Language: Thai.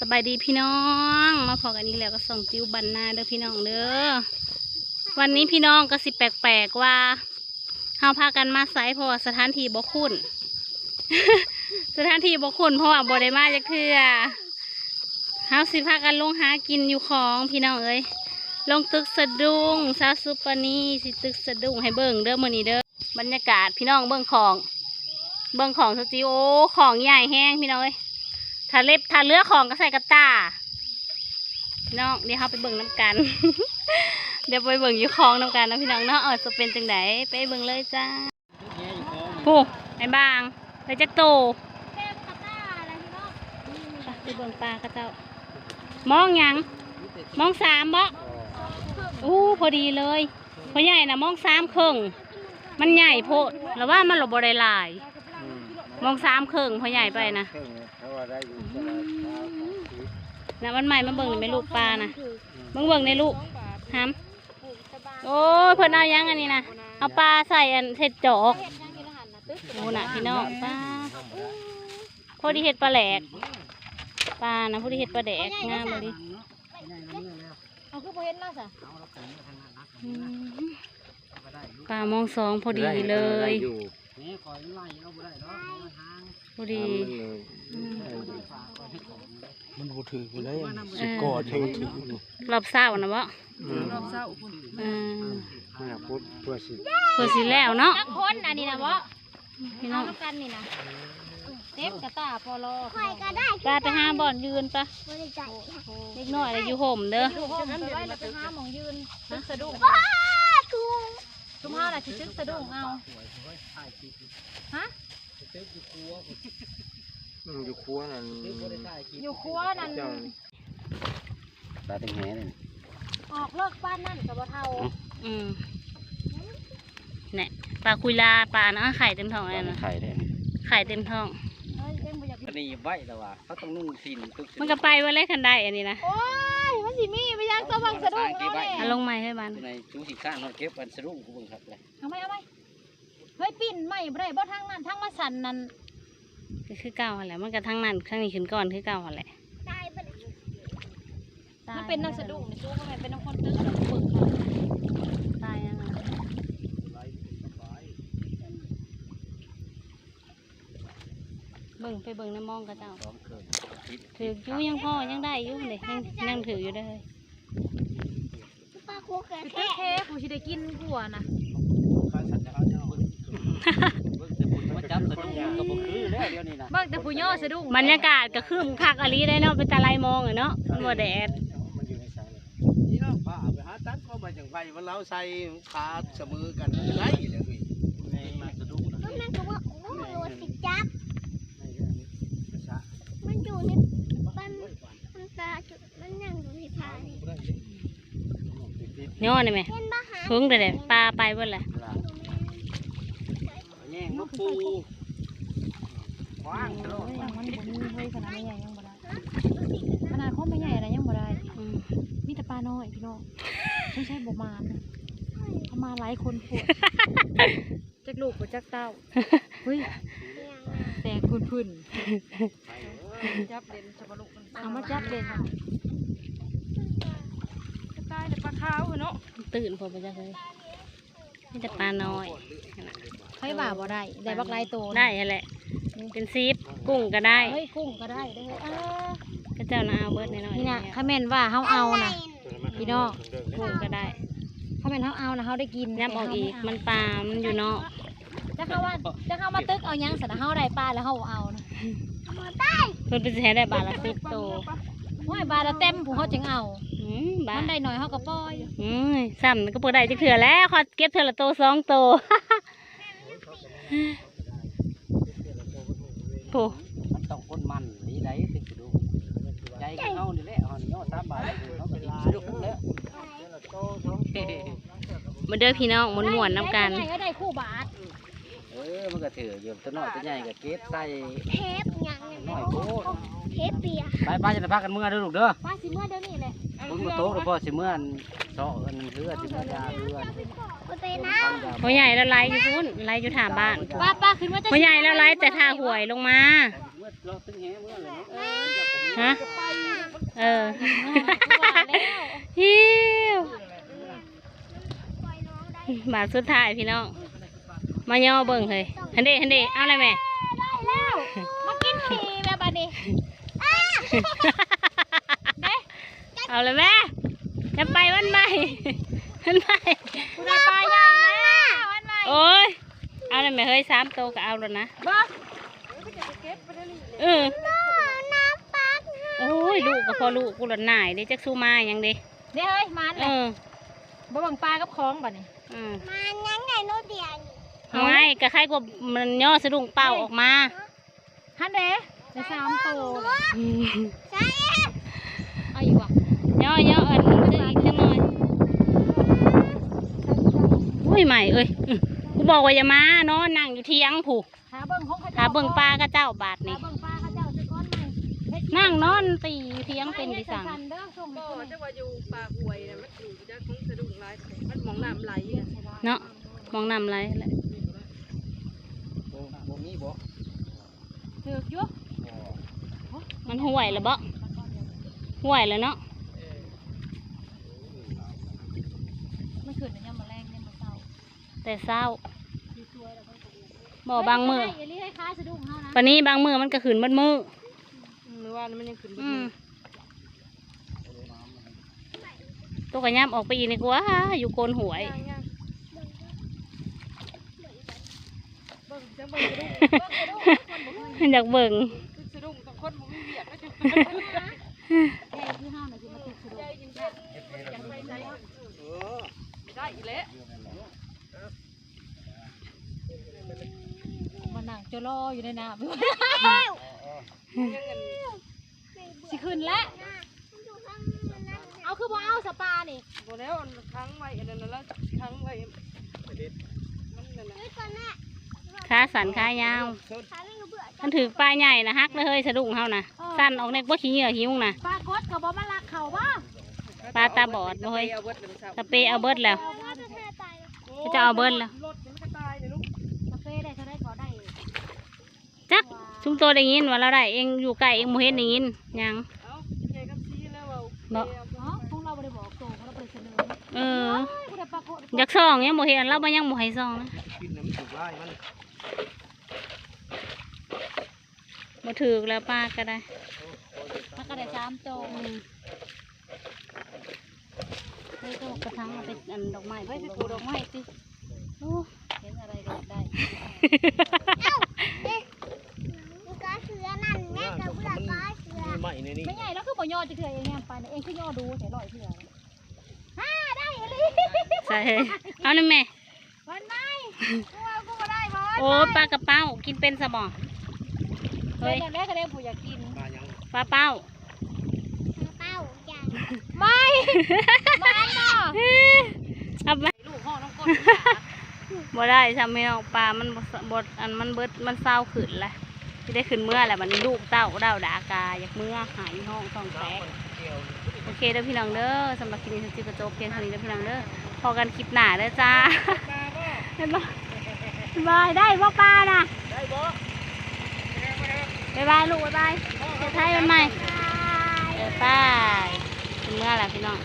สบายดีพี่น้อง มาพอกันนี้แล้วก็ส่งจิ้วบันนาเด้อพี่น้องเด้อวันนี้พี่น้องก็สิแปลกๆว่าเฮาพากันมาไซเพราะว่าสถานที่บ่คุ้น สถานที่บ่คุ้นเพราะว่าบ่ได้มาจากเทื่อเฮาสิพากันลงหากินอยู่ของพี่น้องเอ้ยลงตึกสะดุ้งซาซุปปานีสิตึกสะดุ้งให้เบิ่งเด้อมื้อนี้เด้อบรรยากาศพี่น้องเบิ่งของ เบิ่งของสติโอของใหญ่แห้งพี่น้องเอ้ย ถ้าเล็บถ้าเลือของก็ใส่กระตาน้องเดี๋ยวเราไปเบิ่งน้ำกัน เดี๋ยวไปเบิ่งอยู่คลองน้ำกันนะพี่น้องเนาะเออจะเป็นจังไดไปเบิ่งเลยจ้าโอ้ไอ้บางไปจักโตไปเบิ่งปลากระเจ้ามองยังมองสามบ่อู้พอดีเลยพอใหญ่นะมองสามครึ่งมันใหญ่โพดแล้วว่ามันหลบบได้ลาย มองสามครึ่งพอใหญ่ไปนะ ได้อยู่ตลาดเช้าของชีวิตนะมันใหม่มาเบิ่งนี่ไม่ลูกปลานะเบิ่งเบิ่งในลูกห้ามโอ้ยเพิ่นเอายังอันนี้นะเอาปลาใส่อันเห็ดจอกโอ้น่ะพี่น้องปลาพอดีเห็ดปลาแหลกปลานะพอดีเห็ดปลาแดกงามเลยเอาคือบ่เห็นล่ะจ้ะอืมปลามองสองพอดีเลยอยู่พอดี มันบ่ถือกูได้สิกอดให้มันถืออยู่รอบเศร้านะบ่อืมเออมันน่ะพุทธเพื่อสิเพื่อสิแล้วเนาะนักคนอันนี้นะบ่พี่เอาน้องน้ำกันนี่นะเต็มกระตาพอรอข่อยก็ได้ปลาไปห้าบ่อนยืนปะบริจาคเล็กน้อยเลยอยู่ห่มเด้อดูห้องไปไว้แล้วไปหาหมองยืนตึกสะดุ้งทุงชุมเฮาน่ะสิตึกสะดุ้งเอา ฮะอืมอยู่ครัวนั่นอยู่ครัวนั่นเจ้าตาแตงแหนี่ออกเลิกบ้านนั่นกับบ่เท่าอืมเนี่ยปลาคุยลาปลานะไข่เต็มท้องเลยนะไข่ได้ไข่เต็มท้องเอ้ยเอ็งบ่อยากกินอันนี้ไว้แต่ว่าเขาต้องนุ่งสินตึกมันก็ไปวันแรกคันได้อันนี้นะโอ้ยมันสิมีไปยังตัวบังสะดุ้งเอาเลยเอาลงไม้ให้มันในจูสิข้างเขาเก็บอันสรุปกูเบิ่งครับเลยเอาไหมเอาไหมเฮ้ยปิ้นไม่บ่ได้บ่ทางนั้นทางมาสั่นนั่น ก็คือเก่าหั่นแหละมันก็ทั้งนั้นทั้งนี้ขึ้นก่อนคือเก่าหั่นแหละตายไปมันเป็นนักสะดุ้งนี่จูก็ไม่เป็นนักคนตึกแล้วฝึกค่ะตายยังไงเบิ่งไปเบิ่งในมองกระเจ้าพร้อมเครื่องคิดถืออยู่ยังพ่อยังได้อยู่เลยยังยังถืออยู่เด้อปลาคุกกระสิแทตึกกเทผู้สิได้กินผัวน่ะเบิ่งแต่ผมมาจับสนุกก็บ่คือแล้วเดี๋ยวนี้นะเบิ่งแต่ผู้ย่อสะดุ้งบรรยากาศก็คือคักอลีได้เนาะเป็นตาลายมองอะเนาะมันบ่แดดมันอยู่ในสายเลยนี่เนาะผ้าไปหาตัดก็มาจังไฟมันเราใส่ขาเสมอกันมันจะได้เลยพี่ในมาสะดุ้งนะมันนั่งก็ว่าโอ้โหสิจับภาษามันอยู่ในมันมันตาจุดมันนั่งอยู่ในผานี่ย้อนได้ไหมเห็นบ้าหาพึ่งแต่เด็ปลาไปเบิ่แหละแย่งมา ปูวางตลอดยังมันบ่มีเฮ้ยขนาดนี้ยังบ่ได้ขนาดเขาไม่ใหญ่อะไรยังบ่ได้อืมมีแต่ปลาน้อยพี่น้องใช่ใช่บ่มานะเขามาหลายคนพวกจักลูกบ่จักเต้าเฮ้ยแตกพื้นๆจับเด่นจะบ่ลูกเอามาจับเด่นจะตายแต่ปลาขาวเนาะตื่นพอไปจักเลย นี่แต่ปลาน้อยใครว่าบ่ได้ได้บักหลายตัวได้นั่นแหละ เป็นซีฟกุ้งก็ได้เฮ้ยกุ้งก็ได้เด้ออ่าก็เจ้านาเอาเบิดน้อยๆนี่นะถ้าแม่นว่าเฮาเอานะพี่น้องกุ้งก็ได้ถ้าแม่นเฮาเอานะเฮาได้กินย้ำออกอีก มันปลา มันอยู่นอกจะเข้าว่าจะเข้ามาตึกเอาหยังสันนะเฮาได้ปลาแล้วเฮาเอานะเพิ่นเป็นสิให้ได้บาทละสิบโตว ห้อยปลาละเต็มผู้เฮาจึงเอาอืมบามัทนได้หน่อยเฮาก็ปล่อยอืมซ้ำก็บ่ได้จักเถื่อแล้วขอเก็บเถื่อละโตสองโตโอ้มันต้องคนมันนี่ไหนตึกสะดุ้งใจกับเฮานี่แหละเฮานี่เนาะ3บาทเขาก็สะดุ้งแล้วมาเด้อพี่น้องม่วนๆน้ำกันได้ก็ได้คู่บาทเออมัน ก็ถืออยู่ตัวน้อยตัวใหญ่ก็เก็บใส่เทปยังเนี่ยน้อยโพดเทปเปียกไปไปจะไปพักกันเมื่อเด้อลูกเด้อปลาสิเมื่อเดี๋ยวนี้แหละคุณมาโต๊ะหรือพ่อสิเมื่อนเสาะอันเรือสิเมื่อยาเรือไปไปน้พ่อใหญ่แล้วไล่อยู่พุ่นไล่อยู่ถามบ้านป้าป้าขึ้นว่าจะพ่อใหญ่แล้วไล่แต่ท่าหวยลงมาเมื่อเราตึงแหเมื่อเลยฮะำเออว่าแล้วฮิวปล่อยน้องได้บาทสุดท้ายพี่น้อง มาย่อเบิ่งเฮ้ยฮันเดฮันเดเอาเลยแม่ได้แล้ว มากินขี่แม่บัดนี้เอาเลยแม่จะไปวันใหม่วันใหม่คุณนายปลาใหญ่แล้ววันใหม่โอ้ยเอาเลยแม่เฮ้ยสามโตวก็เอาแล้วนะบ่เออน้ำปักโอ้ยลูกก็พอลูกกูหลานหน่ายเด้จักสู้มาหยังเด้เดี๋ยวเฮ้ยมันเอเลยอบ่บังปลากับของบัดนี้อืมมายังไงโนเดียน เอาไงก็ใครกว่ามันย่อสะดุ้งเป่าออกมาฮันเด้ได้สามโตเลยอืมใช่เอาอยู่อะย่อย่อเอินจะอีกจังหน่อยโอ้ยใหม่เอ้ยอื้อกูบอกว่าอย่ามานอนนั่งอยู่เที่ยงผูกหาเบิ่งของเขาหาเบิ่งปลาก็เจ้าบาทหานี่เบิ่งปลาเขาเจ้าจะก้อนใหม่เฮ็ดนั่งนอนตีอยู่เที่ยงเป็นดิสังให้เด้อส่งให้คนจะว่าอยู่ปากหวยนะมันอยู่จะของสะดุ้งหลายมันมองน้ำไหลอะเนาะมองนำไรแหละ บ่บ่มีบ่ ถือกอยู่มันห่วยแล้วบ่ห่วยแล้วเนาะมันขึ้นเนี่ยามมาแรงเนี่ยามมาเศร้าแต่เศร้าบ่บางมืออย่ารีให้ค้าสะดุ้งเฮานะปนนี้บางมือมันก็ขืนมันมือมือว่ามันยังขึ้นบนอืมืมอตัวกระยำออกไปอีกนี่กว่าอยู่โกนหวยย่งย่างเบิ่งจะเบิ่งสะดุ้ง อยากเบิ่งคือสะดุ้งต้องคนบ่มีเวียกก็จะแค่ที่เฮาน่ะสิมาติดสะดุ้งใจเย็นๆอยากไปใจได้อีกแล้วมานั่งจะรออยู่ในน้ำยังเงินสิขึ้นแล้วเอาคือบ่เอาสปานี่บ่แล้วอันค้างไว้อันนั้นแล้วค้างไว้มันนั่นน่ะด้วยก่อนแม่ ขาสันขายาวขาไม่รู้เบื่อมันถือปลาใหญ่นะฮักเลยเฮ้ยสะดุ้งเฮานะสั้นออกในบ่ขี้เหงื่อหิวนะปลากดก็บ่มาลักเขาบ่ปลาตาบอดบ่เฮ้ยเอาเบิดเลยเช้าตะเปเอาเบิดแล้วเอาว่าจะแท้ตายแล้วเขาจะเอาเบิดแล้วรถมันก็ตายเลยลูกกาแฟได้เท่าได้ก็ได้จักชุมโตได้ยินว่าเราได้เองอยู่ไกลเองบ่เห็นได้ยินหยังเอ้าใหญ่กับซีแล้วเอาบ่เนาะของเราบ่ได้บอกโตของเราบ่ได้เสนอเออเอ้ยกูได้ปลากดอยากส่องยังบ่เห็นเราบ่ยังบ่ให้ส่องนะกินน้ำสุกไล่ มันบ่ถือแล้วป้าก็ได้มันก็ได้สามโตอืมเฮ้ยก็กระทังเอาไปอันดอกไม้ไว้ไปปลูกดอกไม้สิโอ้เห็นอะไรก็ได้ลูกกาเสือนั่นแม่กับลูกกาเสือมีใหม่ในนี้ไม่ใหญ่แล้วคือบ่ย่อจะเถื่อเองแฮมไปนะเองคือย่อดูแต่ลอยเถื่อฮ่าได้อีหลีใส่เฮ้ยเอาหน่อยแม่วันไหน โอ้ปลากระเป้ากินเป็นสบอเฮ้เฮ้ยยแรกก็ได้ผู้อยากกินมายังปลาเป้าเป้าอย่างไม่มันบ่เอาไปลูกห้องน้องก้นบ่ได้ทำให้น้องปลา มันบ่สบดอันมันเบิดมันเศร้าขึ้นแหละที่ได้ขึ้นเมื่อแหละบัดนี้ลูกเต้าเดาวดากาอยากเมื่อหายห้องท้องแตกโอเคเด้อพี่น้องเด้อสำหรับคลิปนี้จิกระโจกเพียงเท่านี้เด้อพี่น้องเด้อพอกันคลิปหน้าเด้อจ้าบ๊ายบาย บ๊ายบายได้บ่ปลาน่ะบ๊ายบายลูกบ๊ายบายเจอไทยวันใหม่เออป้ายขึ้นเมื่อแหละพี่น้อง